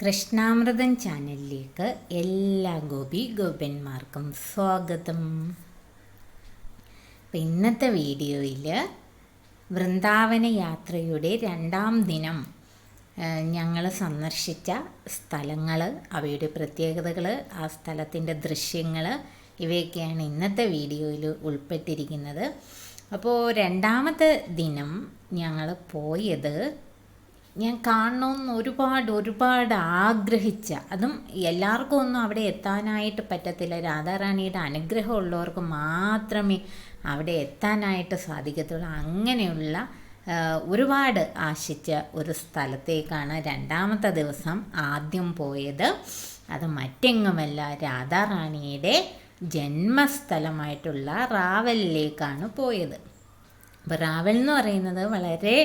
കൃഷ്ണാമൃതം ചാനലിലേക്ക് എല്ലാ ഗോപി ഗോപന്മാർക്കും സ്വാഗതം. അപ്പം ഇന്നത്തെ വീഡിയോയിൽ വൃന്ദാവന യാത്രയുടെ രണ്ടാം ദിനം ഞങ്ങൾ സന്ദർശിച്ച സ്ഥലങ്ങൾ അവയുടെ പ്രത്യേകതകൾ ആ സ്ഥലത്തിന്റെ ദൃശ്യങ്ങൾ ഇവയൊക്കെയാണ് ഇന്നത്തെ വീഡിയോയിൽ ഉൾപ്പെട്ടിരിക്കുന്നത്. അപ്പോൾ രണ്ടാമത്തെ ദിനം ഞങ്ങൾ പോയത് ഞാൻ കാണണമെന്ന് ഒരുപാട് ഒരുപാട് ആഗ്രഹിച്ച. അതും എല്ലാവർക്കും ഒന്നും അവിടെ എത്താനായിട്ട് പറ്റത്തില്ല. രാധാറാണിയുടെ അനുഗ്രഹം ഉള്ളവർക്ക് മാത്രമേ അവിടെ എത്താനായിട്ട് സാധിക്കത്തുള്ളൂ. അങ്ങനെയുള്ള ഒരുപാട് ആശിച്ച ഒരു സ്ഥലത്തേക്കാണ് രണ്ടാമത്തെ ദിവസം ആദ്യം പോയത്. അത് മറ്റെങ്ങുമല്ല രാധാറാണിയുടെ ജന്മസ്ഥലമായിട്ടുള്ള റാവലിലേക്കാണ് പോയത്. അപ്പോൾ റാവൽ എന്ന് പറയുന്നത് വളരെ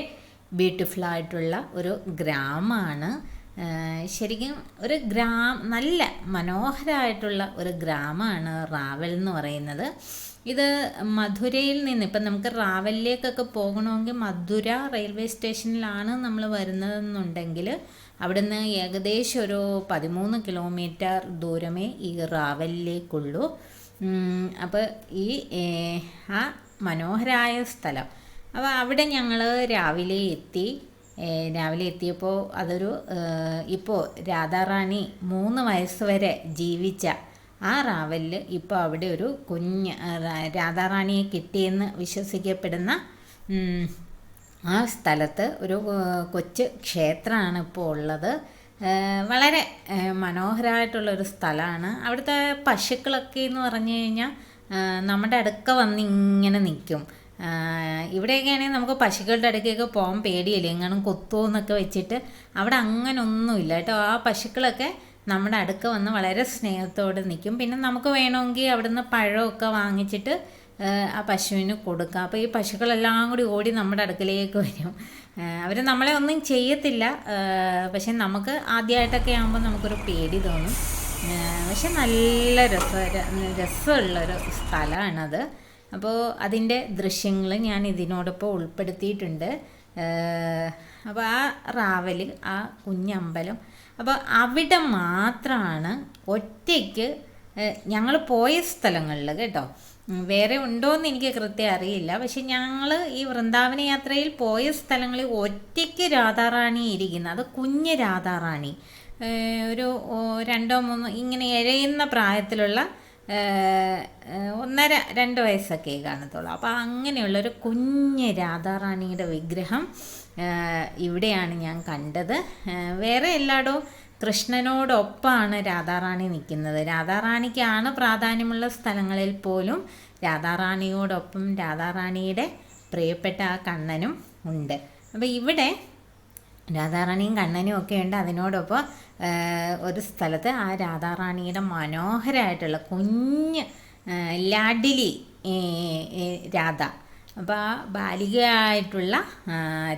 ബ്യൂട്ടിഫുൾ ആയിട്ടുള്ള ഒരു ഗ്രാമമാണ് ശരിക്കും ഒരു ഗ്രാം നല്ല മനോഹരമായിട്ടുള്ള ഒരു ഗ്രാമമാണ് റാവൽ എന്ന് പറയുന്നത്. ഇത് മധുരയിൽ നിന്ന് ഇപ്പം നമുക്ക് റാവലിലേക്കൊക്കെ പോകണമെങ്കിൽ മധുര റെയിൽവേ സ്റ്റേഷനിലാണ് നമ്മൾ വരുന്നതെന്നുണ്ടെങ്കിൽ അവിടുന്ന് ഏകദേശം ഒരു പതിമൂന്ന് കിലോമീറ്റർ ദൂരമേ ഈ റാവലിലേക്കുള്ളൂ. അപ്പോൾ ഈ ആ മനോഹരമായ സ്ഥലം അപ്പോൾ അവിടെ ഞങ്ങൾ രാവിലെ എത്തി. രാവിലെ എത്തിയപ്പോൾ അതൊരു ഇപ്പോൾ രാധാറാണി മൂന്ന് വയസ്സ് വരെ ജീവിച്ച ആ റാവലിൽ ഇപ്പോൾ അവിടെ ഒരു കുഞ്ഞ് രാധാറാണിയെ കിട്ടിയെന്ന് വിശ്വസിക്കപ്പെടുന്ന ആ സ്ഥലത്ത് ഒരു കൊച്ച് ക്ഷേത്രമാണ് ഇപ്പോൾ ഉള്ളത്. വളരെ മനോഹരമായിട്ടുള്ളൊരു സ്ഥലമാണ് അവിടുത്തെ പശുക്കളൊക്കെ എന്ന് പറഞ്ഞു കഴിഞ്ഞാൽ നമ്മുടെ അടുക്ക വന്ന് ഇങ്ങനെ നിൽക്കും. ഇവിടെയൊക്കെയാണെങ്കിൽ നമുക്ക് പശുക്കളുടെ അടുക്കൊക്കെ പോകാൻ പേടിയില്ല? എങ്ങാനും കൊത്തുമോ എന്നൊക്കെ വെച്ചിട്ട് അവിടെ അങ്ങനെ ഒന്നുമില്ല കേട്ടോ. ആ പശുക്കളൊക്കെ നമ്മുടെ അടുക്ക വന്ന് വളരെ സ്നേഹത്തോടെ നിൽക്കും. പിന്നെ നമുക്ക് വേണമെങ്കിൽ അവിടുന്ന് പഴമൊക്കെ വാങ്ങിച്ചിട്ട് ആ പശുവിന് കൊടുക്കാം. അപ്പോൾ ഈ പശുക്കളെല്ലാം കൂടി ഓടി നമ്മുടെ അടുക്കലേക്ക് വരും. അവർ നമ്മളെ ഒന്നും ചെയ്യത്തില്ല. പക്ഷെ നമുക്ക് ആദ്യമായിട്ടൊക്കെ ആകുമ്പോൾ നമുക്കൊരു പേടി തോന്നും. പക്ഷെ നല്ല രസ രസമുള്ളൊരു സ്ഥലമാണത്. അപ്പോൾ അതിന്റെ ദൃശ്യങ്ങൾ ഞാൻ ഇതിനോടൊപ്പം ഉൾപ്പെടുത്തിയിട്ടുണ്ട്. അപ്പോൾ ആ റാവൽ ആ കുഞ്ഞമ്പലം അപ്പോൾ അവിടെ മാത്രമാണ് ഒറ്റയ്ക്ക് ഞങ്ങൾ പോയ സ്ഥലങ്ങളിൽ കേട്ടോ. വേറെ ഉണ്ടോയെന്ന് എനിക്ക് കൃത്യം അറിയില്ല. പക്ഷെ ഞങ്ങൾ ഈ വൃന്ദാവന യാത്രയിൽ പോയ സ്ഥലങ്ങളിൽ ഒറ്റയ്ക്ക് രാധാറാണി ഇരിക്കുന്നത് അത് കുഞ്ഞ് രാധാറാണി. ഒരു രണ്ടോ മൂന്നോ ഇങ്ങനെ ഇഴയുന്ന പ്രായത്തിലുള്ള ഒന്നര രണ്ട് വയസ്സൊക്കെ കാണത്തുള്ളൂ. അപ്പോൾ അങ്ങനെയുള്ളൊരു കുഞ്ഞ് രാധാറാണിയുടെ വിഗ്രഹം ഇവിടെയാണ് ഞാൻ കണ്ടത്. വേറെ എല്ലായിടവും കൃഷ്ണനോടൊപ്പമാണ് രാധാറാണി നിൽക്കുന്നത്. രാധാറാണിക്കാണ് പ്രാധാന്യമുള്ള സ്ഥലങ്ങളിൽ പോലും രാധാറാണിയോടൊപ്പം രാധാറാണിയുടെ പ്രിയപ്പെട്ട ആ കണ്ണനും ഉണ്ട്. അപ്പോൾ ഇവിടെ രാധാറാണിയും കണ്ണനും ഒക്കെ ഉണ്ട്. അതിനോടൊപ്പം ഒരു സ്ഥലത്ത് ആ രാധാറാണിയുടെ മനോഹരമായിട്ടുള്ള കുഞ്ഞ് ലാഡിലി രാധ. അപ്പോൾ ആ ബാലികയായിട്ടുള്ള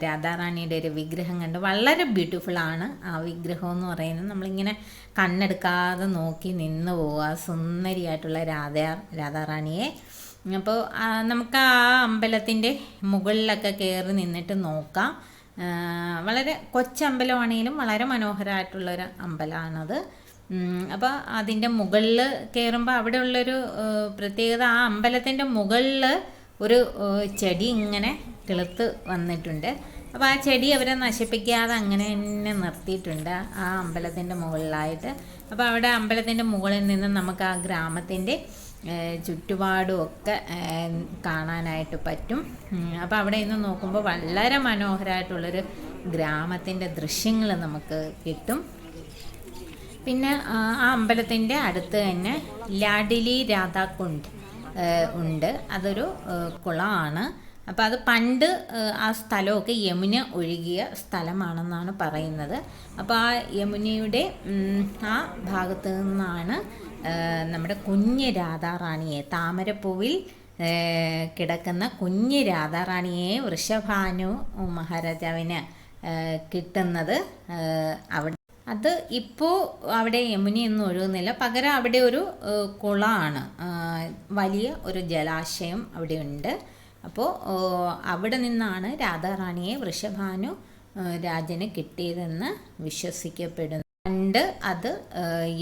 രാധാറാണിയുടെ ഒരു വിഗ്രഹം കണ്ട് വളരെ ബ്യൂട്ടിഫുള്ളാണ് ആ വിഗ്രഹം എന്ന് പറയുന്നത്. നമ്മളിങ്ങനെ കണ്ണെടുക്കാതെ നോക്കി നിന്ന് പോവുക സുന്ദരിയായിട്ടുള്ള രാധാ രാധാറാണിയെ. അപ്പോൾ നമുക്ക് ആ അമ്പലത്തിന്റെ മുകളിലൊക്കെ കയറി നിന്നിട്ട് നോക്കാം. വളരെ കൊച്ചമ്പലമാണെങ്കിലും വളരെ മനോഹരമായിട്ടുള്ളൊരു അമ്പലമാണത്. അപ്പോൾ അതിന്റെ മുകളിൽ കയറുമ്പോൾ അവിടെ ഉള്ളൊരു പ്രത്യേകത ആ അമ്പലത്തിന്റെ മുകളിൽ ഒരു ചെടി ഇങ്ങനെ കിളുത്ത് വന്നിട്ടുണ്ട്. അപ്പോൾ ആ ചെടി അവരെ നശിപ്പിക്കാതെ അങ്ങനെ തന്നെ നിർത്തിയിട്ടുണ്ട് ആ അമ്പലത്തിന്റെ മുകളിലായിട്ട്. അപ്പോൾ അവിടെ അമ്പലത്തിന്റെ മുകളിൽ നിന്ന് നമുക്ക് ആ ഗ്രാമത്തിന്റെ ചുറ്റുപാടും ഒക്കെ കാണാനായിട്ട് പറ്റും. അപ്പോൾ അവിടെ നിന്ന് നോക്കുമ്പോൾ വളരെ മനോഹരമായിട്ടുള്ളൊരു ഗ്രാമത്തിന്റെ ദൃശ്യങ്ങൾ നമുക്ക് കിട്ടും. പിന്നെ ആ അമ്പലത്തിന്റെ അടുത്ത് തന്നെ ലാഡിലി രാധാകുണ്ട് ഉണ്ട്. അതൊരു കുളമാണ്. അപ്പോൾ അത് പണ്ട് ആ സ്ഥലമൊക്കെ യമുന ഒഴുകിയ സ്ഥലമാണെന്നാണ് പറയുന്നത്. അപ്പോൾ ആ യമുനയുടെ ആ ഭാഗത്തു നിന്നാണ് നമ്മുടെ കുഞ്ഞ് രാധാറാണിയെ താമരപ്പൂവിൽ കിടക്കുന്ന കുഞ്ഞ് രാധാറാണിയെ വൃഷഭാനു മഹാരാജാവിന് കിട്ടുന്നത് അവിടെ. അത് ഇപ്പോൾ അവിടെ യമുനയൊന്നും ഒഴുകുന്നില്ല. പകരം അവിടെ ഒരു കുളമാണ് വലിയ ഒരു ജലാശയം അവിടെ ഉണ്ട് അപ്പോൾ അവിടെ നിന്നാണ് രാധാറാണിയെ വൃഷഭാനു രാജന് കിട്ടിയതെന്ന് വിശ്വസിക്കപ്പെടുന്നു. പണ്ട് അത്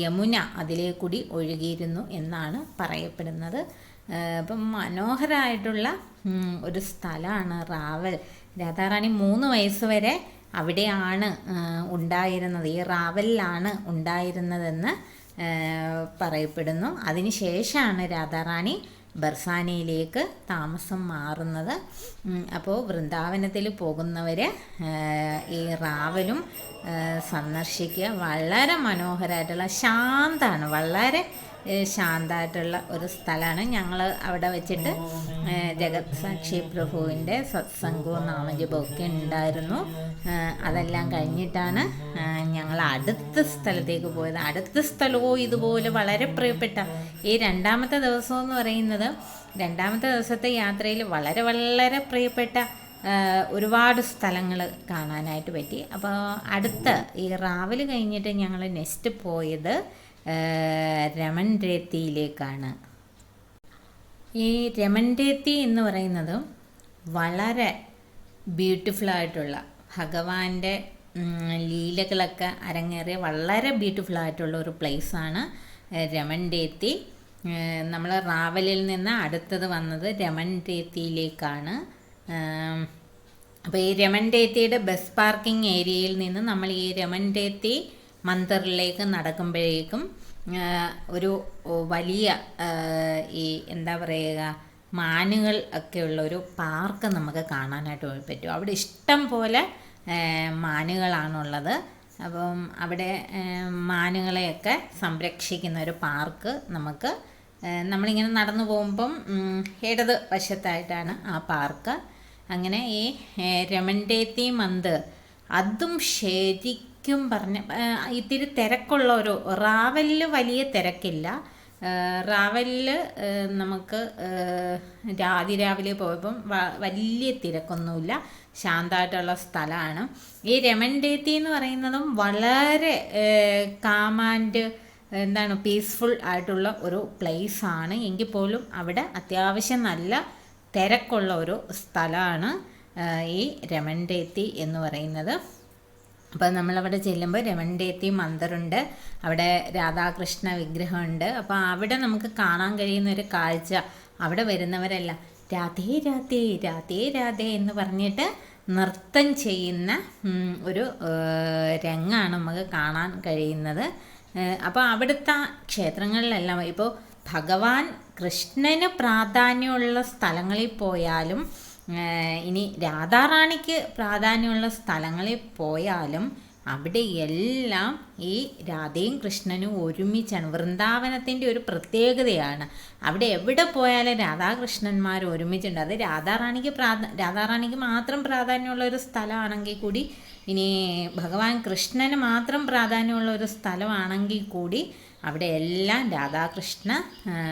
യമുന അതിലേ കൂടി ഒഴുകിയിരുന്നു എന്നാണ് പറയപ്പെടുന്നത്. അപ്പം മനോഹരമായിട്ടുള്ള ഒരു സ്ഥലമാണ് റാവൽ. രാധാറാണി മൂന്ന് വയസ്സ് വരെ അവിടെയാണ് ഉണ്ടായിരുന്നത്. ഈ റാവലിലാണ് ഉണ്ടായിരുന്നതെന്ന് പറയപ്പെടുന്നു. അതിനുശേഷമാണ് രാധാറാണി ബർസാനയിലേക്ക് താമസം മാറുന്നത്. അപ്പോൾ വൃന്ദാവനത്തിൽ പോകുന്നവർ ഈ റാവലും സന്ദർശിക്കുക. വളരെ മനോഹരമായിട്ടുള്ള ശാന്താണ്. വളരെ ശാന്തമായിട്ടുള്ള ഒരു സ്ഥലമാണ്. ഞങ്ങൾ അവിടെ വെച്ചിട്ട് ജഗത് സാക്ഷി പ്രഭുവിന്റെ സത്സംഗവും നാമജപമൊക്കെ ഉണ്ടായിരുന്നു. അതെല്ലാം കഴിഞ്ഞിട്ടാണ് ഞങ്ങൾ അടുത്ത സ്ഥലത്തേക്ക് പോയത്. അടുത്ത സ്ഥലവും ഇതുപോലെ വളരെ പ്രിയപ്പെട്ട ഈ രണ്ടാമത്തെ ദിവസം എന്ന് പറയുന്നത് രണ്ടാമത്തെ ദിവസത്തെ യാത്രയിൽ വളരെ വളരെ പ്രിയപ്പെട്ട ഒരുപാട് സ്ഥലങ്ങൾ കാണാനായിട്ട് പറ്റി. അപ്പോൾ അടുത്ത ഈ റാവൽ കഴിഞ്ഞിട്ട് ഞങ്ങൾ നെക്സ്റ്റ് പോയത് രമൺ രേത്തിയിലേക്കാണ്. ഈ രമൻ രേത്തി എന്ന് പറയുന്നത് വളരെ ബ്യൂട്ടിഫുള്ളായിട്ടുള്ള ഭഗവാന്റെ ലീലകളൊക്കെ അരങ്ങേറിയ വളരെ ബ്യൂട്ടിഫുൾ ആയിട്ടുള്ള ഒരു പ്ലേസാണ് രമൺ രേത്തി. നമ്മൾ റാവലിൽ നിന്ന് അടുത്തത് വന്നത് രമൺ രേത്തിയിലേക്കാണ്. അപ്പോൾ ഈ രമൺ രേത്തിയുടെ ബസ് പാർക്കിംഗ് ഏരിയയിൽ നിന്ന് നമ്മൾ ഈ രമൺ രേത്തി മന്ദിറിലേക്ക് നടക്കുമ്പോഴേക്കും ഒരു വലിയ ഈ എന്താ പറയുക മാനുകൾ ഒക്കെയുള്ള ഒരു പാർക്ക് നമുക്ക് കാണാനായിട്ട് പറ്റും. അവിടെ ഇഷ്ടം പോലെ മാനുകളാണുള്ളത്. അപ്പം അവിടെ മാനുകളെയൊക്കെ സംരക്ഷിക്കുന്ന ഒരു പാർക്ക് നമുക്ക് നമ്മളിങ്ങനെ നടന്നു പോകുമ്പം ഇടത് വശത്തായിട്ടാണ് ആ പാർക്ക്. അങ്ങനെ ഈ രമണ്ടേത്തി മന്ത് അതും ശരിക്കും പറഞ്ഞ ഇത്തിരി തിരക്കുള്ള ഒരു റാവലിൽ വലിയ തിരക്കില്ല. റാവലിൽ നമുക്ക് രാവിലെ പോയപ്പം വലിയ തിരക്കൊന്നുമില്ല. ശാന്തമായിട്ടുള്ള സ്ഥലമാണ്. ഈ രമൺ ഡേത്തി എന്ന് പറയുന്നതും വളരെ കാമാൻഡ് എന്താണ് പീസ്ഫുൾ ആയിട്ടുള്ള ഒരു പ്ലേസ് ആണ്. എങ്കിൽ പോലും അവിടെ അത്യാവശ്യം നല്ല തിരക്കുള്ള ഒരു സ്ഥലമാണ് ഈ രമണ്ടേത്തി എന്ന് പറയുന്നത്. അപ്പോൾ നമ്മളവിടെ ചെല്ലുമ്പോൾ രമണ്ടേത്തി മന്ദറുണ്ട്. അവിടെ രാധാകൃഷ്ണ വിഗ്രഹമുണ്ട്. അപ്പോൾ അവിടെ നമുക്ക് കാണാൻ കഴിയുന്ന ഒരു കാഴ്ച അവിടെ വരുന്നവരല്ല. രാധേ രാധേ രാധേ രാധേ എന്ന് പറഞ്ഞിട്ട് നൃത്തം ചെയ്യുന്ന ഒരു രംഗമാണ് നമുക്ക് കാണാൻ കഴിയുന്നത്. അപ്പോൾ അവിടുത്തെ ക്ഷേത്രങ്ങളിലെല്ലാം ഇപ്പോൾ ഭഗവാൻ കൃഷ്ണന് പ്രാധാന്യമുള്ള സ്ഥലങ്ങളിൽ പോയാലും ഇനി രാധാറാണിക്ക് പ്രാധാന്യമുള്ള സ്ഥലങ്ങളിൽ പോയാലും അവിടെ എല്ലാം ഈ രാധയും കൃഷ്ണനും ഒരുമിച്ചാണ്. വൃന്ദാവനത്തിന്റെ ഒരു പ്രത്യേകതയാണ്. അവിടെ എവിടെ പോയാലും രാധാകൃഷ്ണന്മാർ ഒരുമിച്ചുണ്ട്. അത് രാധാറാണിക്ക് പ്രാധാ രാധാറാണിക്ക് മാത്രം പ്രാധാന്യമുള്ള ഒരു സ്ഥലമാണെങ്കിൽ കൂടി ഇനി ഭഗവാൻ കൃഷ്ണന് മാത്രം പ്രാധാന്യമുള്ള ഒരു സ്ഥലമാണെങ്കിൽ കൂടി അവിടെ എല്ലാം രാധാകൃഷ്ണ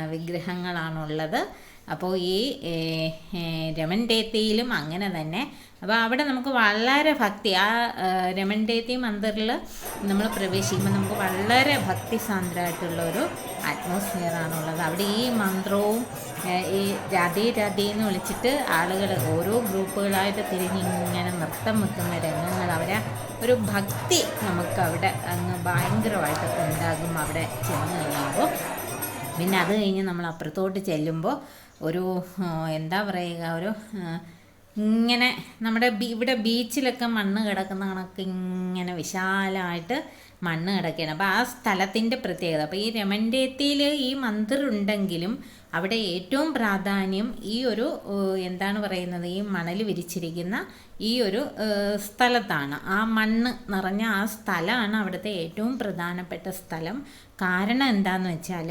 വിഗ്രഹങ്ങളാണുള്ളത്. അപ്പോൾ ഈ രമൻഡേത്തിയിലും അങ്ങനെ തന്നെ. അപ്പോൾ അവിടെ നമുക്ക് വളരെ ഭക്തി ആ രമൻഡേത്തി മന്ദിറിൽ നമ്മൾ പ്രവേശിക്കുമ്പോൾ നമുക്ക് വളരെ ഭക്തി സാന്ദ്രമായിട്ടുള്ള ഒരു ആറ്റ്മോസ്ഫിയറാണുള്ളത് അവിടെ ഈ മന്ത്രവും ഈ രാധേ രാധേ എന്ന് വിളിച്ചിട്ട് ആളുകൾ ഓരോ ഗ്രൂപ്പുകളായിട്ട് തിരിഞ്ഞിങ്ങനെ നൃത്തം വെക്കുന്ന രംഗങ്ങൾ അവരെ ഒരു ഭക്തി നമുക്ക് അവിടെ അങ്ങ് ഭയങ്കരമായിട്ട് ഉണ്ടാകും അവിടെ ചെന്ന് കഴിയുമ്പോൾ. പിന്നെ അത് കഴിഞ്ഞ് നമ്മൾ അപ്പുറത്തോട്ട് ചെല്ലുമ്പോൾ ഒരു എന്താ പറയുക ഒരു ഇങ്ങനെ നമ്മുടെ ഇവിടെ ബീച്ചിലൊക്കെ മണ്ണ് കിടക്കുന്ന കണക്ക് ഇങ്ങനെ വിശാലമായിട്ട് മണ്ണ് കിടക്കുകയാണ് അപ്പോൾ ആ സ്ഥലത്തിന്റെ പ്രത്യേകത. അപ്പോൾ ഈ രമൻഡേത്തിയിൽ ഈ മന്ദിർ ഉണ്ടെങ്കിലും അവിടെ ഏറ്റവും പ്രാധാന്യം ഈ ഒരു എന്താണ് പറയുന്നത് ഈ മണൽ വിരിച്ചിരിക്കുന്ന ഈ ഒരു സ്ഥലത്താണ്. ആ മണ്ണ് നിറഞ്ഞ ആ സ്ഥലമാണ് അവിടുത്തെ ഏറ്റവും പ്രധാനപ്പെട്ട സ്ഥലം. കാരണം എന്താണെന്ന് വെച്ചാൽ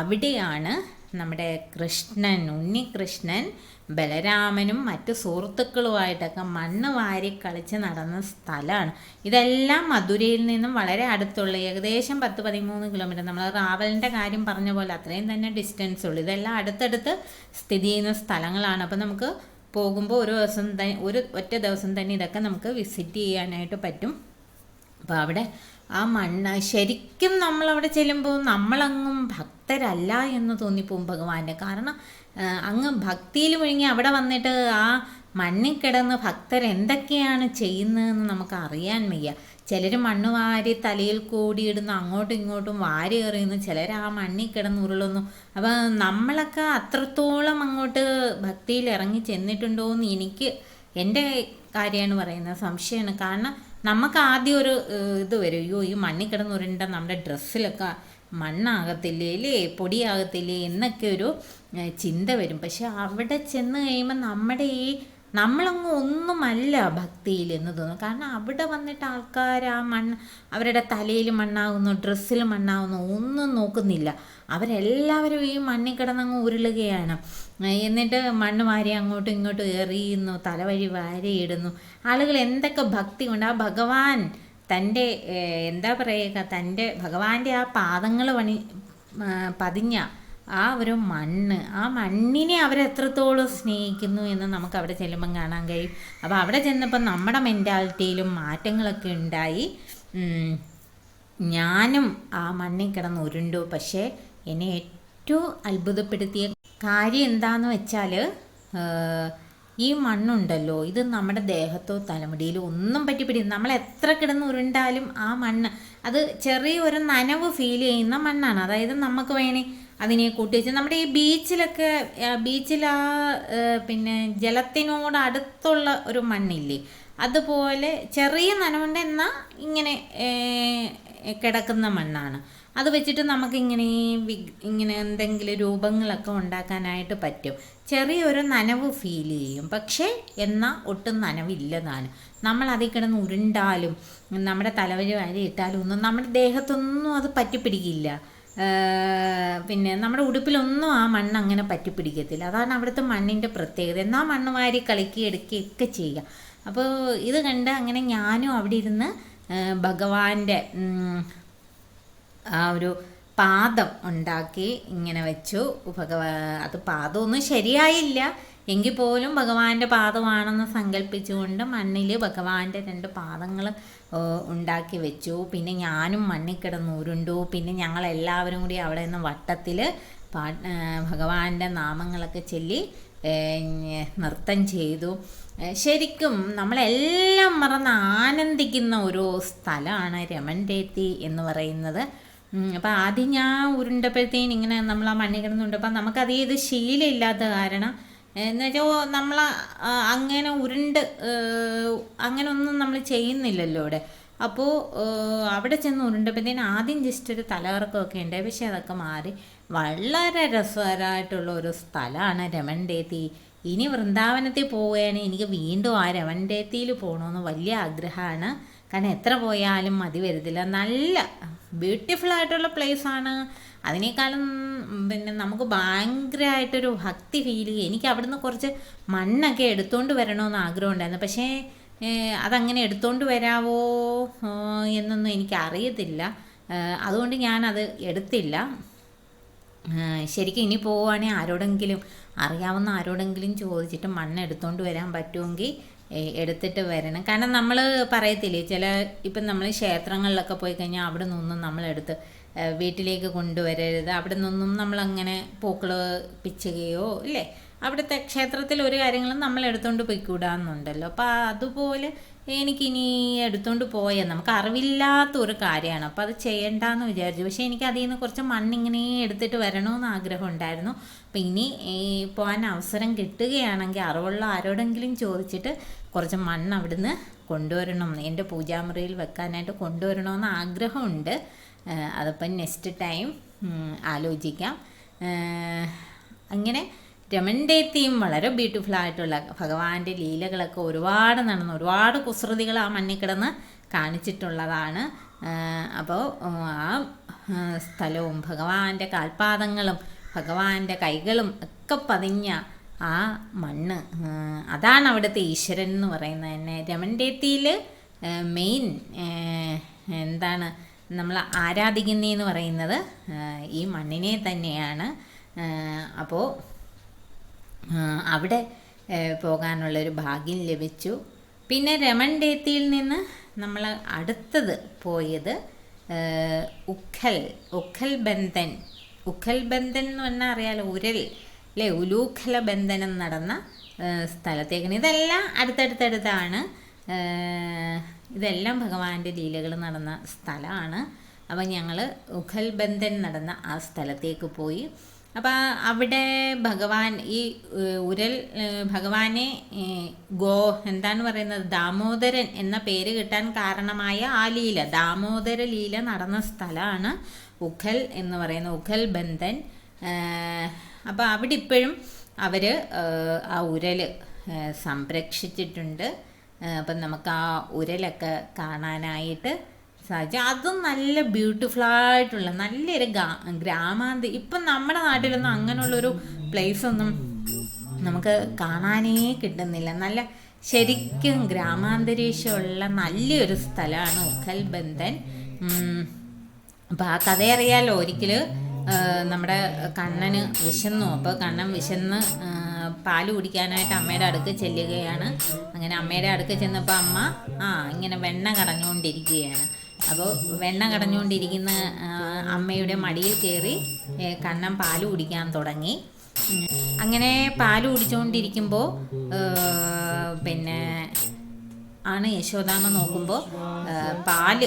അവിടെയാണ് നമ്മുടെ കൃഷ്ണൻ ഉണ്ണികൃഷ്ണൻ ബലരാമനും മറ്റ് സുഹൃത്തുക്കളുമായിട്ടൊക്കെ മണ്ണ് വാരി കളിച്ച് നടന്ന സ്ഥലമാണ്. ഇതെല്ലാം മധുരയിൽ നിന്നും വളരെ അടുത്തുള്ള ഏകദേശം പത്ത് പതിമൂന്ന് കിലോമീറ്റർ നമ്മൾ റാവലിന്റെ കാര്യം പറഞ്ഞ പോലെ അത്രയും തന്നെ ഡിസ്റ്റൻസ് ഉള്ളൂ. ഇതെല്ലാം അടുത്തടുത്ത് സ്ഥിതി ചെയ്യുന്ന സ്ഥലങ്ങളാണ്. അപ്പോൾ നമുക്ക് പോകുമ്പോൾ ഒരു ദിവസം ഒരു ഒറ്റ ദിവസം തന്നെ ഇതൊക്കെ നമുക്ക് വിസിറ്റ് ചെയ്യാനായിട്ട് പറ്റും. അപ്പോൾ അവിടെ ആ മണ്ണ് ശരിക്കും നമ്മൾ അവിടെ ചെല്ലുമ്പോൾ നമ്മളങ്ങും ഭക്തരല്ല എന്ന് തോന്നിപ്പോവും ഭഗവാന്റെ. കാരണം അങ്ങ് ഭക്തിയിൽ മുഴുങ്ങി അവിടെ വന്നിട്ട് ആ മണ്ണിൽ കിടന്ന് ഭക്തർ എന്തൊക്കെയാണ് ചെയ്യുന്നതെന്ന് നമുക്ക് അറിയാൻ വയ്യ. ചിലർ മണ്ണ് വാരി തലയിൽ കൂടിയിടുന്നു അങ്ങോട്ടും ഇങ്ങോട്ടും വാരി എറിയുന്നു ചിലർ ആ മണ്ണിൽ കിടന്ന് ഉരുളുന്നു. അപ്പം നമ്മളൊക്കെ അത്രത്തോളം അങ്ങോട്ട് ഭക്തിയിൽ ഇറങ്ങി ചെന്നിട്ടുണ്ടോ എന്ന് എനിക്ക് എന്റെ കാര്യമാണ് പറയുന്നത് സംശയമാണ്. കാരണം നമുക്ക് ആദ്യം ഒരു ഇത് വരും. അയ്യോ ഈ മണ്ണിൽ കിടന്ന് ഉരുണ്ട നമ്മുടെ ഡ്രസ്സിലൊക്കെ മണ്ണാകത്തില്ലേ അല്ലേ? പൊടിയാകത്തില്ലേ എന്നൊക്കെ ഒരു ചിന്ത വരും. പക്ഷെ അവിടെ ചെന്ന് കഴിയുമ്പോൾ നമ്മുടെ ഈ നമ്മളങ്ങ് ഒന്നുമല്ല ഭക്തിയിൽ എന്ന് തോന്നുന്നു. കാരണം അവിടെ വന്നിട്ട് ആൾക്കാർ ആ മണ്ണ് അവരുടെ തലയിൽ മണ്ണാകുന്നു ഡ്രസ്സിൽ മണ്ണാകുന്നു ഒന്നും നോക്കുന്നില്ല. അവരെല്ലാവരും ഈ മണ്ണിൽ കിടന്നങ്ങ് ഉരുളുകയാണ്. എന്നിട്ട് മണ്ണ് വാരി അങ്ങോട്ടും ഇങ്ങോട്ടും എറിയുന്നു തലവഴി വാരിയിടുന്നു. ആളുകൾ എന്തൊക്കെ ഭക്തി കൊണ്ട് ആ ഭഗവാൻ തന്റെ എന്താ പറയുക തന്റെ ഭഗവാന്റെ ആ പാദങ്ങൾ പണി പതിഞ്ഞ ആ ഒരു മണ്ണ് ആ മണ്ണിനെ അവരെത്രത്തോളം സ്നേഹിക്കുന്നു എന്ന് നമുക്ക് അവിടെ ചെല്ലുമ്പം കാണാൻ കഴിയും. അപ്പോൾ അവിടെ ചെന്നപ്പോൾ നമ്മുടെ മെന്റാലിറ്റിയിലും മാറ്റങ്ങളൊക്കെ ഉണ്ടായി. ഞാനും ആ മണ്ണിൽ കിടന്ന് ഉരുണ്ടു. പക്ഷേ എന്നെ ഏറ്റവും അത്ഭുതപ്പെടുത്തിയ കാര്യം എന്താണെന്ന് വെച്ചാൽ ഈ മണ്ണുണ്ടല്ലോ ഇത് നമ്മുടെ ദേഹത്തോ തലമുടിയിലോ ഒന്നും പറ്റിപ്പിടി നമ്മൾ എത്ര കിടന്ന് ഉരുണ്ടാലും ആ മണ്ണ് അത് ചെറിയൊരു നനവ് ഫീൽ ചെയ്യുന്ന മണ്ണാണ്. അതായത് നമുക്ക് വേണേ അതിനെ കൂട്ടി വെച്ച് നമ്മുടെ ഈ ബീച്ചിലൊക്കെ ബീച്ചിൽ ആ പിന്നെ ജലത്തിനോട് അടുത്തുള്ള ഒരു മണ്ണില്ലേ അതുപോലെ ചെറിയ നനവുണ്ട് എന്നാൽ ഇങ്ങനെ കിടക്കുന്ന മണ്ണാണ്. അത് വെച്ചിട്ട് നമുക്കിങ്ങനെ ഇങ്ങനെ എന്തെങ്കിലും രൂപങ്ങളൊക്കെ ഉണ്ടാക്കാനായിട്ട് പറ്റും. ചെറിയൊരു നനവ് ഫീൽ ചെയ്യും. പക്ഷേ എന്നാൽ ഒട്ടും നനവില്ലതാണ് നമ്മൾ അതിൽ കിടന്ന് ഉരുണ്ടാലും നമ്മുടെ തലവഴി വാരി ഇട്ടാലും ഒന്നും നമ്മുടെ ദേഹത്തൊന്നും അത് പറ്റിപ്പിടിക്കില്ല. പിന്നെ നമ്മുടെ ഉടുപ്പിലൊന്നും ആ മണ്ണ് അങ്ങനെ പറ്റി പിടിക്കത്തില്ല അതാണ് അവിടുത്തെ മണ്ണിന്റെ പ്രത്യേകത. എന്നാൽ മണ്ണ് വാരി കളിക്കുക എടുക്കുകയൊക്കെ ചെയ്യുക അപ്പോൾ ഇത് കണ്ട് അങ്ങനെ ഞാനും അവിടെ ഇരുന്ന് ഭഗവാന്റെ ആ ഒരു പാദം ഉണ്ടാക്കി ഇങ്ങനെ വെച്ചു. ഭഗവാ അത് പാദമൊന്നും ശരിയായില്ല. എങ്കിൽ പോലും ഭഗവാന്റെ പാദമാണെന്ന് സങ്കല്പിച്ചുകൊണ്ട് മണ്ണിൽ ഭഗവാന്റെ രണ്ട് പാദങ്ങൾ ഉണ്ടാക്കി വെച്ചു. പിന്നെ ഞാനും മണ്ണിൽ കിടന്ന് ഉരുണ്ടു. പിന്നെ ഞങ്ങളെല്ലാവരും കൂടി അവിടെ നിന്ന് വട്ടത്തിൽ പാ ഭഗവാന്റെ നാമങ്ങളൊക്കെ ചൊല്ലി നൃത്തം ചെയ്തു. ശരിക്കും നമ്മളെല്ലാം മറന്ന് ആനന്ദിക്കുന്ന ഒരു സ്ഥലമാണ് രമൺ രേത്തി എന്ന് പറയുന്നത്. അപ്പം ആദ്യം ഞാൻ ഉരുണ്ടപ്പോഴത്തേന് ഇങ്ങനെ നമ്മൾ ആ മണ്ണിൽ കിടന്നുണ്ട് നമുക്കത് ഇത് ശീലമില്ലാത്ത കാരണം എന്ന് വെച്ചാൽ നമ്മൾ അങ്ങനെ ഉരുണ്ട് അങ്ങനെ ഒന്നും നമ്മൾ ചെയ്യുന്നില്ലല്ലോ ഇവിടെ അപ്പോൾ അവിടെ ചെന്ന് ഉരുണ്ടപ്പോഴത്തേന് ആദ്യം ജസ്റ്റ് ഒരു തലകറക്കമൊക്കെ ഉണ്ട്. പക്ഷേ അതൊക്കെ മാറി. വളരെ രസകരമായിട്ടുള്ള ഒരു സ്ഥലമാണ് രമൺഡേത്തി ഇനി വൃന്ദാവനത്തിൽ പോവുകയാണെങ്കിൽ എനിക്ക് വീണ്ടും ആ രമൺഡേത്തിയിൽ പോകണമെന്ന് വലിയ ആഗ്രഹമാണ്. കാരണം എത്ര പോയാലും മതി വരത്തില്ല. നല്ല ബ്യൂട്ടിഫുൾ ആയിട്ടുള്ള പ്ലേസാണ് അതിനേക്കാളും പിന്നെ നമുക്ക് ഭയങ്കരമായിട്ടൊരു ഭക്തി ഫീൽ ചെയ്യും. എനിക്ക് അവിടുന്ന് കുറച്ച് മണ്ണൊക്കെ എടുത്തുകൊണ്ട് വരണമെന്ന് ആഗ്രഹം ഉണ്ടായിരുന്നു പക്ഷേ അതങ്ങനെ എടുത്തുകൊണ്ട് വരാവോ എന്നൊന്നും എനിക്ക് അറിയത്തില്ല. അതുകൊണ്ട് ഞാനത് എടുത്തില്ല. ശരിക്കും ഇനി പോവുകയാണെങ്കിൽ ആരോടെങ്കിലും അറിയാവുന്ന ആരോടെങ്കിലും ചോദിച്ചിട്ട് മണ്ണ് എടുത്തുകൊണ്ട് വരാൻ പറ്റുമെങ്കിൽ എടുത്തിട്ട് വരണം. കാരണം നമ്മൾ പറയത്തില്ലേ ചില ഇപ്പം നമ്മൾ ക്ഷേത്രങ്ങളിലൊക്കെ പോയി കഴിഞ്ഞാൽ അവിടെ നിന്നൊന്നും നമ്മളെടുത്ത് വീട്ടിലേക്ക് കൊണ്ടുവരരുത്. അവിടെ നിന്നൊന്നും നമ്മളങ്ങനെ പൂക്കൾ പിച്ചുകയോ ഇല്ലേ? അവിടുത്തെ ക്ഷേത്രത്തിൽ ഒരു കാര്യങ്ങളും നമ്മൾ എടുത്തുകൊണ്ട് പോയിക്കൂടാന്നുണ്ടല്ലോ അപ്പോൾ അതുപോലെ എനിക്കിനി എടുത്തുകൊണ്ട് പോയാൽ നമുക്ക് അറിവില്ലാത്ത ഒരു കാര്യമാണ്. അപ്പോൾ അത് ചെയ്യണ്ടെന്ന് വിചാരിച്ചു. പക്ഷേ എനിക്ക് അതിൽ നിന്ന് കുറച്ച് മണ്ണിങ്ങനെ എടുത്തിട്ട് വരണമെന്ന് ആഗ്രഹം ഉണ്ടായിരുന്നു. അപ്പോൾ ഇനി പോകാൻ അവസരം കിട്ടുകയാണെങ്കിൽ അറിവുള്ള ആരോടെങ്കിലും ചോദിച്ചിട്ട് കുറച്ച് മണ്ണ് അവിടുന്ന് കൊണ്ടുവരണം. എന്റെ പൂജാമുറിയിൽ വെക്കാനായിട്ട് കൊണ്ടുവരണമെന്ന് ആഗ്രഹമുണ്ട്. അതപ്പം നെക്സ്റ്റ് ടൈം ആലോചിക്കാം. അങ്ങനെ രമണ്ടേത്തിയും വളരെ ബ്യൂട്ടിഫുൾ ആയിട്ടുള്ള ഭഗവാന്റെ ലീലകളൊക്കെ ഒരുപാട് നടന്ന് ഒരുപാട് കുസൃതികൾ ആ മണ്ണിൽ കിടന്ന് കാണിച്ചിട്ടുള്ളതാണ്. അപ്പോൾ ആ സ്ഥലവും ഭഗവാന്റെ കാൽപാദങ്ങളും ഭഗവാന്റെ കൈകളും ഒക്കെ പതിഞ്ഞ ആ മണ്ണ്. അതാണ് അവിടുത്തെ ഈശ്വരൻ എന്ന് പറയുന്നത് തന്നെ. രമണ്ടേത്തിയിൽ മെയിൻ എന്താണ് നമ്മൾ ആരാധിക്കുന്നതെന്ന് പറയുന്നത് ഈ മണ്ണിനെ തന്നെയാണ്. അപ്പോൾ അവിടെ പോകാനുള്ളൊരു ഭാഗ്യം ലഭിച്ചു. പിന്നെ രമൺ ഡേത്തിയിൽ നിന്ന് നമ്മൾ അടുത്തത് പോയത് ഉഖൽ ഉഖൽ ബന്ധൻ ഉഖൽ ബന്ധൻ എന്ന് പറഞ്ഞാൽ അറിയാലോ ഉരൽ അല്ലേ ഉലൂഖല ബന്ധനം നടന്ന സ്ഥലത്തേക്കാണ്. ഇതെല്ലാം അടുത്തടുത്തടുത്താണ്. ഇതെല്ലാം ഭഗവാന്റെ ലീലകൾ നടന്ന സ്ഥലമാണ്. അപ്പം ഞങ്ങൾ ഉഖൽബന്ധൻ നടന്ന ആ സ്ഥലത്തേക്ക് പോയി. അപ്പം അവിടെ ഭഗവാൻ ഈ ഉരൽ ഭഗവാനെ ഗോ എന്താണ് പറയുന്നത്? ദാമോദരൻ എന്ന പേര് കിട്ടാൻ കാരണമായ ആ ലീല ദാമോദര ലീല നടന്ന സ്ഥലമാണ് ഉഖൽ എന്ന് പറയുന്ന ഉഖൽ ബന്ധൻ. അപ്പോൾ അവിടെ ഇപ്പോഴും അവർ ആ ഉരൽ സംരക്ഷിച്ചിട്ടുണ്ട്. അപ്പം നമുക്ക് ആ ഉരലൊക്കെ കാണാനായിട്ട് സാധിച്ചു. അതും നല്ല ബ്യൂട്ടിഫുൾ ആയിട്ടുള്ള നല്ലൊരു ഗ്രാമാന്ത ഇപ്പം നമ്മുടെ നാട്ടിലൊന്നും അങ്ങനെയുള്ളൊരു പ്ലേസ് ഒന്നും നമുക്ക് കാണാനേ കിട്ടുന്നില്ല. നല്ല ശരിക്കും ഗ്രാമാന്തരീക്ഷമുള്ള നല്ലൊരു സ്ഥലമാണ് ഉഖൽ ബന്ധൻ. അപ്പോൾ ആ കഥ അറിയാലോ ഒരിക്കൽ നമ്മുടെ കണ്ണന് വിശന്നു. അപ്പോൾ കണ്ണൻ വിശന്ന് പാൽ കുടിക്കാനായിട്ട് അമ്മയുടെ അടുക്ക് ചെല്ലുകയാണ്. അങ്ങനെ അമ്മയുടെ അടുക്ക് ചെന്നപ്പോൾ അമ്മ ആ ഇങ്ങനെ വെണ്ണ കടഞ്ഞുകൊണ്ടിരിക്കുകയാണ് അപ്പോൾ വെണ്ണ കടഞ്ഞുകൊണ്ടിരിക്കുന്ന അമ്മയുടെ മടിയിൽ കയറി കണ്ണൻ പാൽ കുടിക്കാൻ തുടങ്ങി. അങ്ങനെ പാൽ കുടിച്ചുകൊണ്ടിരിക്കുമ്പോൾ പിന്നെ ആണ് യശോദാമ്മ നോക്കുമ്പോൾ പാൽ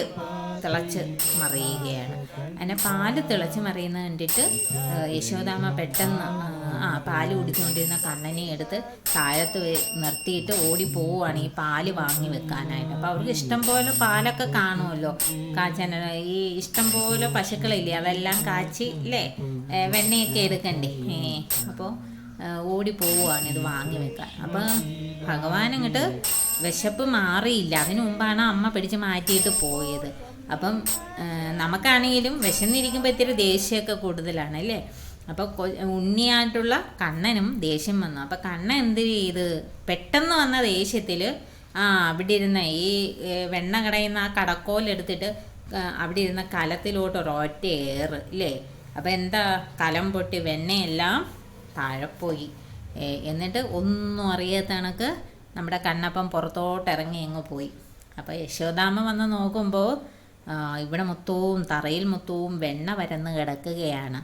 തിളച്ച് മറിയുകയാണ്. അങ്ങനെ പാൽ തിളച്ച് മറിയുന്നത് കണ്ടിട്ട് യശോദാമ്മ പെട്ടെന്ന് ആ പാൽ കുടിച്ചുകൊണ്ടിരുന്ന കണ്ണനെ എടുത്ത് താഴത്ത് നിർത്തിയിട്ട് ഓടി പോവുകയാണ് ഈ പാൽ വാങ്ങി വെക്കാനായിട്ട്. അപ്പോൾ അവർക്ക് ഇഷ്ടം പോലെ പാലൊക്കെ കാണുമല്ലോ. കാച്ചാൻ ഈ ഇഷ്ടം പോലെ പശുക്കളില്ലേ അതെല്ലാം കാച്ചി അല്ലേ വെണ്ണയൊക്കെ എടുക്കണ്ടേ? അപ്പോൾ ഓടി പോവുകയാണ് ഇത് വാങ്ങി വെക്കാൻ. അപ്പോൾ ഭഗവാൻ അങ്ങോട്ട് വിശപ്പ് മാറിയില്ല. അതിനു മുമ്പാണ് അമ്മ പിടിച്ച് മാറ്റിയിട്ട് പോയത്. അപ്പം നമുക്കാണെങ്കിലും വിശന്നിരിക്കുമ്പോൾ ഇത്തിരി ദേഷ്യമൊക്കെ കൂടുതലാണ് അല്ലേ? അപ്പോൾ ഉണ്ണിയായിട്ടുള്ള കണ്ണനും ദേഷ്യം വന്നു. അപ്പോൾ കണ്ണൻ എന്ത് ചെയ്ത്? പെട്ടെന്ന് വന്ന ദേഷ്യത്തിൽ ആ അവിടെ ഇരുന്ന ഈ വെണ്ണ കടയുന്ന ആ കടക്കോലെടുത്തിട്ട് അവിടെ ഇരുന്ന കലത്തിലോട്ട് ഒരൊറ്റ ഏറ് ഇല്ലേ അപ്പോൾ എന്താ കലം പൊട്ടി വെണ്ണയെല്ലാം താഴെപ്പോയി എന്നിട്ട് ഒന്നും അറിയാത്ത കണക്ക് നമ്മുടെ കണ്ണപ്പം പുറത്തോട്ട് ഇറങ്ങി അങ്ങ് പോയി. അപ്പോൾ യശോദാമ്മ വന്ന് നോക്കുമ്പോൾ ഇവിടെ മുത്തവും തറയിൽ മുത്തവും വെണ്ണ വരന്ന് കിടക്കുകയാണ്.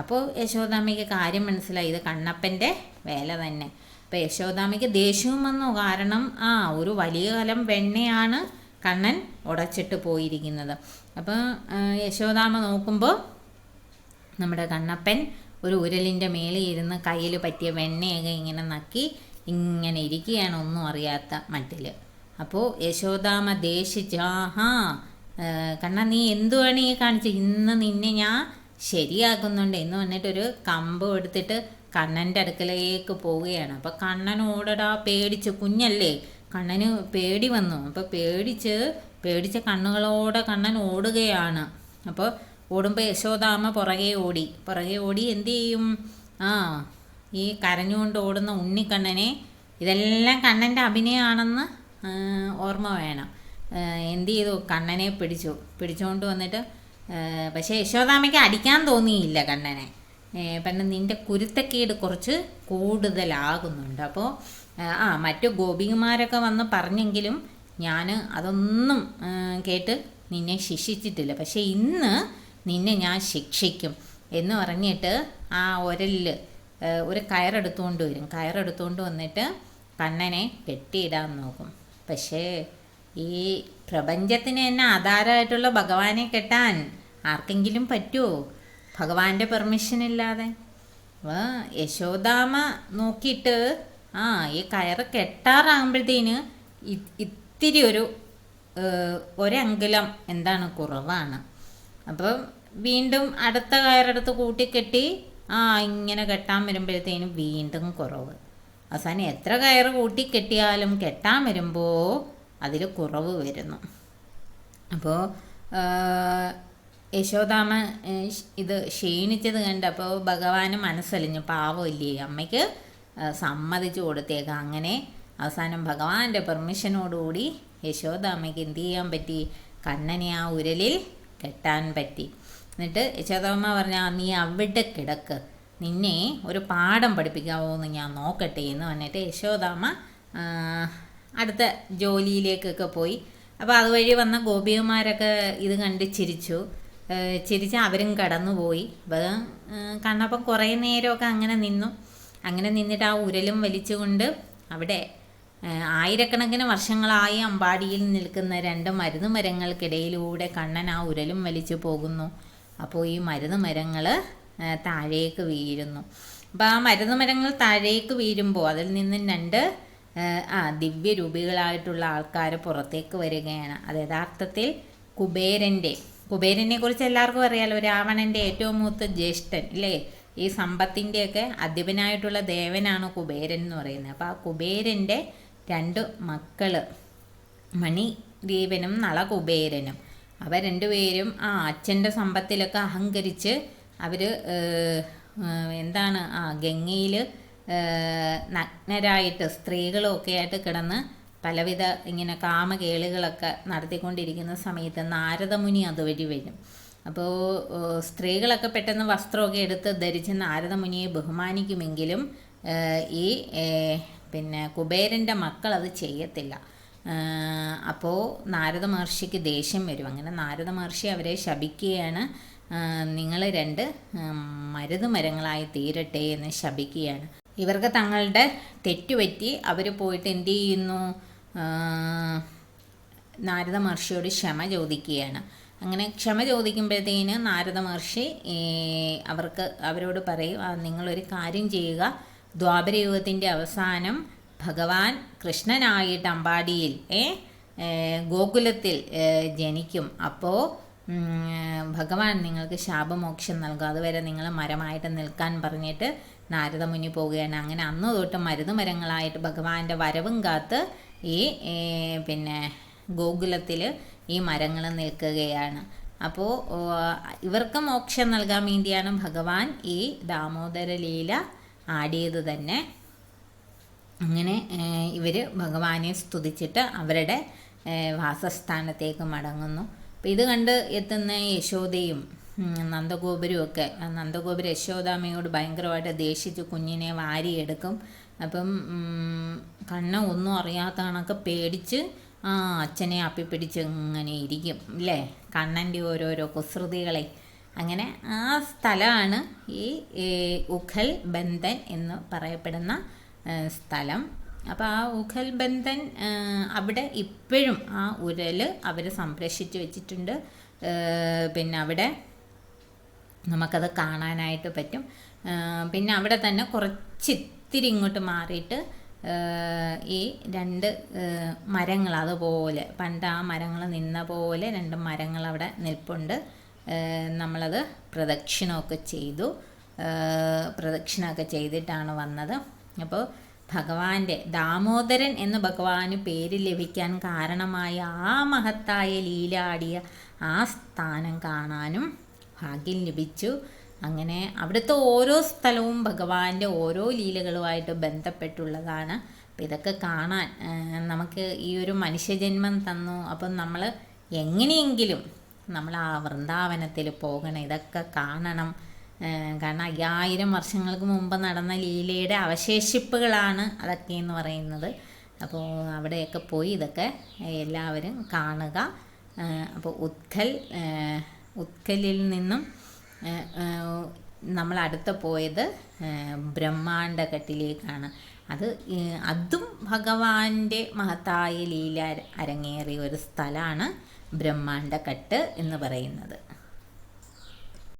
അപ്പോൾ യശോദാമ്മയ്ക്ക് കാര്യം മനസ്സിലായി ഇത് കണ്ണപ്പന്റെ വേല തന്നെ. അപ്പോൾ യശോദാമ്മയ്ക്ക് ദേഷ്യവും വന്നു കാരണം ആ ഒരു വലിയ കലം വെണ്ണയാണ് കണ്ണൻ ഉടച്ചിട്ട് പോയിരിക്കുന്നത്. അപ്പോൾ യശോദാമ്മ നോക്കുമ്പോൾ നമ്മുടെ കണ്ണപ്പൻ ഒരു ഉരലിന്റെ മേളിൽ ഇരുന്ന് കയ്യിൽ പറ്റിയ വെണ്ണയൊക്കെ ഇങ്ങനെ നക്കി ഇങ്ങനെ ഇരിക്കുകയാണ് ഒന്നും അറിയാത്ത മട്ടിൽ അപ്പോൾ യശോദാമ ദേശിച്ച് ആഹാ കണ്ണ നീ എന്തുവാണ് ഈ കാണിച്ചത് ഇന്ന് നിന്നെ ഞാൻ ശരിയാക്കുന്നുണ്ട്. എന്ന് പറഞ്ഞിട്ടൊരു കമ്പ് എടുത്തിട്ട് കണ്ണന്റെ അടുക്കലേക്ക് പോവുകയാണ്. അപ്പോൾ കണ്ണൻ ഓടടാ പേടിച്ച് കുഞ്ഞല്ലേ? കണ്ണന് പേടി വന്നു. അപ്പോൾ പേടിച്ച് പേടിച്ച കണ്ണുകളോടെ കണ്ണൻ ഓടുകയാണ്. അപ്പോൾ ഓടുമ്പോൾ യശോദാമ പുറകെ ഓടി. പുറകെ ഓടി എന്തു ചെയ്യും? ആ ഈ കരഞ്ഞുകൊണ്ട് ഓടുന്ന ഉണ്ണിക്കണ്ണനെ ഇതെല്ലാം കണ്ണന്റെ അഭിനയമാണെന്ന് ഓർമ്മ വേണം. എന്ത് ചെയ്തു? കണ്ണനെ പിടിച്ചു. പിടിച്ചുകൊണ്ട് വന്നിട്ട് പക്ഷേ യശോദാമയ്ക്ക് അടിക്കാൻ തോന്നിയില്ല കണ്ണനെ. പിന്നെ നിന്റെ കുരുത്തക്കേട് കുറച്ച് കൂടുതലാകുന്നുണ്ട്. അപ്പോൾ ആ മറ്റു ഗോപികുമാരൊക്കെ വന്ന് പറഞ്ഞെങ്കിലും ഞാൻ അതൊന്നും കേട്ട് നിന്നെ ശിക്ഷിച്ചിട്ടില്ല. പക്ഷേ ഇന്ന് നിന്നെ ഞാൻ ശിക്ഷിക്കും എന്ന് പറഞ്ഞിട്ട് ആ ഒരലിൽ ഒരു കയറെടുത്തുകൊണ്ട് വരും. കയറെടുത്തുകൊണ്ട് വന്നിട്ട് കണ്ണനെ കെട്ടിയിടാൻ നോക്കും. പക്ഷേ ഈ പ്രപഞ്ചത്തിന് തന്നെ ആധാരമായിട്ടുള്ള ഭഗവാനെ കെട്ടാൻ ആർക്കെങ്കിലും പറ്റുമോ ഭഗവാന്റെ പെർമിഷൻ ഇല്ലാതെ. യശോദാമ നോക്കിയിട്ട് ആ ഈ കയറ് കെട്ടാറാകുമ്പോഴത്തേന് ഇത്തിരി ഒരു ഒരങ്കുലം എന്താണ് കുറവാണ്. അപ്പം വീണ്ടും അടുത്ത കയറെടുത്ത് കൂട്ടിക്കെട്ടി ആ ഇങ്ങനെ കെട്ടാൻ വരുമ്പോഴത്തേനും വീണ്ടും കുറവ്. അവസാനം എത്ര കയറ് കൂട്ടി കെട്ടിയാലും കെട്ടാൻ വരുമ്പോൾ അതിൽ കുറവ് വരുന്നു. അപ്പോൾ യശോദാമ ഇത് ക്ഷീണിച്ചത് കണ്ടപ്പോൾ ഭഗവാന് മനസ്സലിഞ്ഞു. പാവമില്ലേ അമ്മയ്ക്ക് സമ്മതിച്ചു കൊടുത്തേക്കാം. അങ്ങനെ അവസാനം ഭഗവാന്റെ പെർമിഷനോടുകൂടി യശോദാമ്മയ്ക്ക് എന്ത് ചെയ്യാൻ പറ്റി? കണ്ണനെ ആ ഉരലിൽ കെട്ടാൻ പറ്റി. എന്നിട്ട് യശോദമ്മ പറഞ്ഞാൽ നീ അവിടെ കിടക്ക്. നിന്നെ ഒരു പാഠം പഠിപ്പിക്കാമോ എന്ന് ഞാൻ നോക്കട്ടെ എന്ന് പറഞ്ഞിട്ട് യശോദാമ്മ അടുത്ത ജോലിയിലേക്കൊക്കെ പോയി. അപ്പോൾ അതുവഴി വന്ന ഗോപികമാരൊക്കെ ഇത് കണ്ട് ചിരിച്ചു. ചിരിച്ച് അവരും കടന്നുപോയി. അപ്പം കണ്ണപ്പം കുറേ നേരമൊക്കെ അങ്ങനെ നിന്നു. അങ്ങനെ നിന്നിട്ട് ആ ഉരലും വലിച്ചുകൊണ്ട് അവിടെ ആയിരക്കണക്കിന് വർഷങ്ങളായി അമ്പാടിയിൽ നിൽക്കുന്ന രണ്ട് മരുന്ന് മരങ്ങൾക്കിടയിലൂടെ കണ്ണൻ ആ ഉരലും വലിച്ചു പോകുന്നു. അപ്പോൾ ഈ മരുന്ന് മരങ്ങൾ താഴേക്ക് വീഴുന്നു. അപ്പോൾ ആ മരുന്ന് മരങ്ങൾ താഴേക്ക് വീഴുമ്പോൾ അതിൽ നിന്നും രണ്ട് ആ, ദിവ്യ ദിവ്യരൂപികളായിട്ടുള്ള ആൾക്കാർ പുറത്തേക്ക് വരികയാണ്. അത് യഥാർത്ഥത്തിൽ കുബേരന്റെ കുബേരനെ കുറിച്ച് എല്ലാവർക്കും അറിയാലോ രാവണന്റെ ഏറ്റവും മൂത്ത ജ്യേഷ്ഠൻ അല്ലേ ഈ സമ്പത്തിന്റെയൊക്കെ അധിപനായിട്ടുള്ള ദേവനാണ് കുബേരൻ എന്ന് പറയുന്നത്. അപ്പോൾ ആ കുബേരന്റെ രണ്ട് മക്കൾ മണിദേവനും നളകുബേരനും. അവ രണ്ടുപേരും ആ അച്ഛന്റെ സമ്പത്തിലൊക്കെ അഹങ്കരിച്ച് അവർ എന്താണ് ആ ഗംഗയിൽ നഗ്നരായിട്ട് സ്ത്രീകളൊക്കെ ആയിട്ട് കിടന്ന് പലവിധ ഇങ്ങനെ കാമകേളുകളൊക്കെ നടത്തിക്കൊണ്ടിരിക്കുന്ന സമയത്ത് നാരദമുനി അതുവഴി വരും. അപ്പോൾ സ്ത്രീകളൊക്കെ പെട്ടെന്ന് വസ്ത്രമൊക്കെ എടുത്ത് ധരിച്ച് നാരദമുനിയെ ബഹുമാനിക്കുമെങ്കിലും ഈ പിന്നെ കുബേരന്റെ മക്കൾ അത് ചെയ്യത്തില്ല. അപ്പോൾ നാരദ മഹർഷിക്ക് ദേഷ്യം വരും. അങ്ങനെ നാരദ മഹർഷി അവരെ ശപിക്കുകയാണ്. നിങ്ങൾ രണ്ട് മരുത് മരങ്ങളായി തീരട്ടെ എന്ന് ശപിക്കുകയാണ്. ഇവർക്ക് തങ്ങളുടെ തെറ്റുപറ്റി അവർ പോയിട്ട് എന്ത് ചെയ്യുന്നു? നാരദ മഹർഷിയോട് ക്ഷമ ചോദിക്കുകയാണ്. അങ്ങനെ ക്ഷമ ചോദിക്കുമ്പോഴത്തേന് നാരദ മഹർഷി അവർക്ക് അവരോട് പറയും "ആ, നിങ്ങളൊരു കാര്യം ചെയ്യുക. ദ്വാപരയുഗത്തിന്റെ അവസാനം ഭഗവാൻ കൃഷ്ണനായിട്ട് അമ്പാടിയിൽ ഏ ഗോകുലത്തിൽ ജനിക്കും. അപ്പോൾ ഭഗവാൻ നിങ്ങൾക്ക് ശാപമോക്ഷം നൽകും. അതുവരെ നിങ്ങൾ മരമായിട്ട് നിൽക്കാൻ പറഞ്ഞിട്ട് നാരദമുനി പോവുകയാണ്. അങ്ങനെ അന്ന് തൊട്ട് മരുന്ന് മരങ്ങളായിട്ട് ഭഗവാന്റെ വരവും കാത്ത് ഈ പിന്നെ ഗോകുലത്തിൽ ഈ മരങ്ങൾ നിൽക്കുകയാണ്. അപ്പോൾ ഇവർക്ക് മോക്ഷം നൽകാൻ വേണ്ടിയാണ് ഭഗവാൻ ഈ ദാമോദര ലീല ആടിയത് തന്നെ. അങ്ങനെ ഇവർ ഭഗവാനെ സ്തുതിച്ചിട്ട് അവരുടെ വാസസ്ഥാനത്തേക്ക് മടങ്ങുന്നു. അപ്പം ഇത് കണ്ട് എത്തുന്ന യശോദയും നന്ദഗോപുരും ഒക്കെ നന്ദഗോപുര യശോദാമ്മയോട് ഭയങ്കരമായിട്ട് ദേഷിച്ച് കുഞ്ഞിനെ വാരിയെടുക്കും. അപ്പം കണ്ണ ഒന്നും അറിയാത്ത കണക്ക് പേടിച്ച് ആ അച്ഛനെ അപ്പിപ്പിടിച്ച് ഇങ്ങനെ ഇരിക്കും അല്ലേ കണ്ണന്റെ ഓരോരോ കുസൃതികളെ. അങ്ങനെ ആ സ്ഥലമാണ് ഈ ഉഖൽ ബന്ധൻ എന്ന് പറയപ്പെടുന്ന സ്ഥലം. അപ്പോൾ ആ ഉഖൽ ബന്ധൻ അവിടെ ഇപ്പോഴും ആ ഉരൽ അവർ സംരക്ഷിച്ച് വെച്ചിട്ടുണ്ട്. പിന്നെ അവിടെ നമുക്കത് കാണാനായിട്ട് പറ്റും. പിന്നെ അവിടെ തന്നെ കുറച്ചിത്തിരി ഇങ്ങോട്ട് മാറിയിട്ട് ഈ രണ്ട് മരങ്ങൾ അതുപോലെ പണ്ട് ആ മരങ്ങൾ നിന്ന പോലെ രണ്ട് മരങ്ങൾ അവിടെ നിൽപ്പുണ്ട്. നമ്മളത് പ്രദക്ഷിണമൊക്കെ ചെയ്തു. പ്രദക്ഷിണമൊക്കെ ചെയ്തിട്ടാണ് വന്നത്. അപ്പോൾ ഭഗവാന്റെ ദാമോദരൻ എന്ന് ഭഗവാന് പേര് ലഭിക്കാൻ കാരണമായ ആ മഹത്തായ ലീലാടിയ ആ സ്ഥാനം കാണാനും ഭാഗ്യം ലഭിച്ചു. അങ്ങനെ അവിടുത്തെ ഓരോ സ്ഥലവും ഭഗവാന്റെ ഓരോ ലീലകളുമായിട്ട് ബന്ധപ്പെട്ടുള്ളതാണ്. അപ്പം ഇതൊക്കെ കാണാൻ നമുക്ക് ഈ ഒരു മനുഷ്യജന്മം തന്നു. അപ്പം നമ്മൾ എങ്ങനെയെങ്കിലും നമ്മൾ ആ വൃന്ദാവനത്തിൽ പോകണം ഇതൊക്കെ കാണണം. കാരണം അയ്യായിരം വർഷങ്ങൾക്ക് മുമ്പ് നടന്ന ലീലയുടെ അവശേഷിപ്പുകളാണ് അതൊക്കെ എന്ന് പറയുന്നത്. അപ്പോൾ അവിടെയൊക്കെ പോയി ഇതൊക്കെ എല്ലാവരും കാണുക. അപ്പോൾ ഉത്കൽ ഉത്കലിൽ നിന്നും നമ്മൾ അടുത്ത പോയത് ബ്രഹ്മാണ്ടഘട്ടിലേക്കാണ്. അത് അതും ഭഗവാന്റെ മഹത്തായ ലീല അരങ്ങേറിയ ഒരു സ്ഥലമാണ് ബ്രഹ്മാണ്ടഘട്ട് എന്ന് പറയുന്നത്.